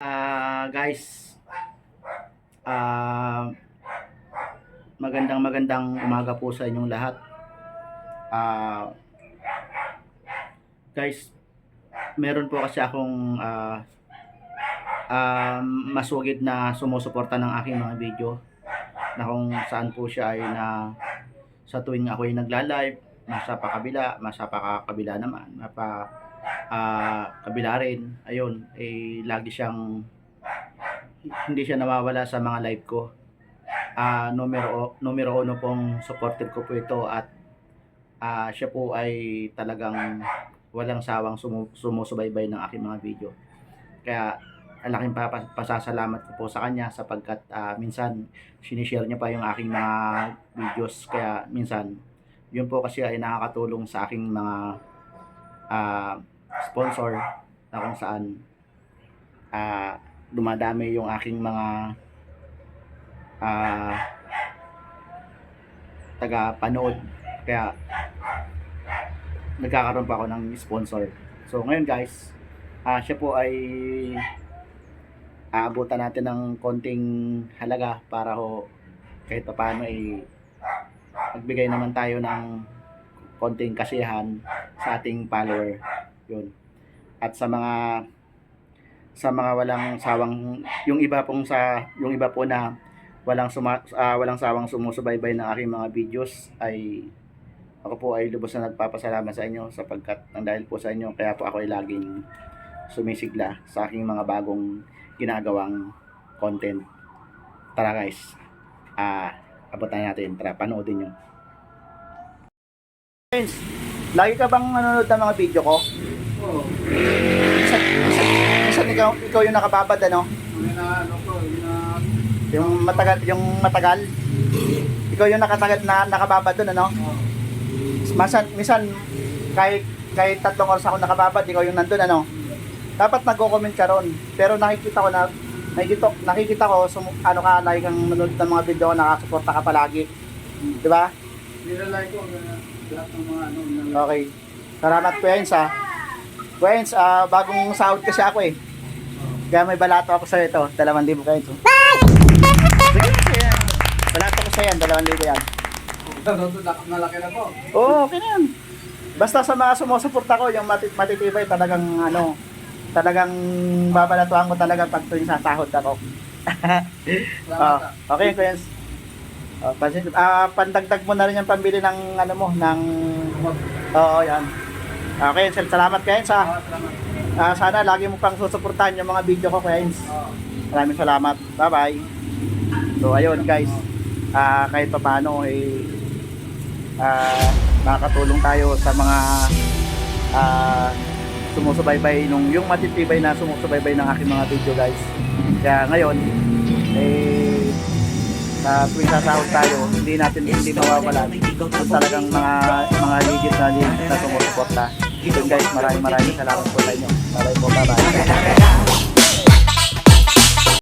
Ah, guys. Ah, magandang magandang umaga po sa inyong lahat. Ah, guys, meron po kasi akong ah ah, masugid na sumusuporta ng aking mga video na kung saan po siya ay na sa tuwing ako ay nagla-live, nasa pakabila, nasa pakakabila naman, napa ah, kabila rin, ayun, eh, lagi siyang hindi siya nawawala sa mga live ko. Ah, numero numero uno pong supporter ko po ito at ah, siya po ay talagang walang sawang sumu- sumusubaybay ng aking mga video. Kaya ang laking pasasalamat ko po sa kanya sapagkat ah, minsan sinishare niya pa yung aking mga videos kaya minsan yun po kasi ay nakakatulong sa aking mga ah, sponsor na kung saan ah, dumadami yung aking mga ah, taga panood kaya nagkakaroon pa ako ng sponsor. So ngayon guys ah, siya po ay aabutan natin ng konting halaga para ho kahit pa paano ay magbigay naman tayo ng konting kasiyahan sa ating follower yun at sa mga sa mga walang sawang yung iba pong sa yung iba po na walang suma, ah, walang sawang sumusubaybay ng aking mga videos ay ako po ay lubos na nagpapasalamat sa inyo sapagkat ang dahil po sa inyo kaya po ako ay laging sumisigla sa aking mga bagong ginagawang content. Tara guys, ah, abutan natin. Tara, panoodin nyo. Friends, lagi ka bang nanonood ng mga video ko? Oo. Minsan, minsan, minsan ikaw, ikaw yung nakababad ano? Yung na, ano ko, yung matagal, yung matagal? Ikaw yung nakatagal na nakababad doon ano? oh, Minsan, minsan kahit kahit tatlong oras ako nakababad, ikaw yung nandun ano? Dapat nagko-comment ka ron. Pero nakikita ko na nakikita, nakikita ko sum, ano ka, lagi kang nanonood ng mga video ko, nakasuporta ka palagi. 'Di ba? Nilalay ko, uh, lahat ng mga ano. Okay. Salamat Kuya ha. Kuya Enz, ah, bagong sahod kasi ako eh. Kaya may balato ako sa ito. Dalawang libo kayo ito. Sige, sige. Balato ko sa yan. Dalawang libo yan. Nalaki na po. Oo, okay na yan. Basta sa mga sumusuporta ko, yung mati- matitibay talagang ano, talagang babalatuhan ko talaga pag tuwing sasahod ako. Ah, ah. okay, Kuya Ah, pansin, ah, pandagdag mo na rin yung pambili ng ano mo, ng... Oo, yan. Okay, sir, salamat Enz ha. Ah, sana lagi mo pang susuportahan yung mga video ko, Kuya. Maraming salamat. Bye-bye. So, ayun guys. Ah, kahit pa paano, eh, ah, nakakatulong tayo sa mga ah, sumusubaybay nung yung matitibay na sumusubaybay ng aking mga video guys. Kaya ngayon, eh, sa tuwing sasahod tayo, hindi natin hindi mawawala kung talagang mga mga legit na legit na sumusuporta. Yun guys, maraming maraming salamat po sa inyo. Bye-bye po, bye-bye.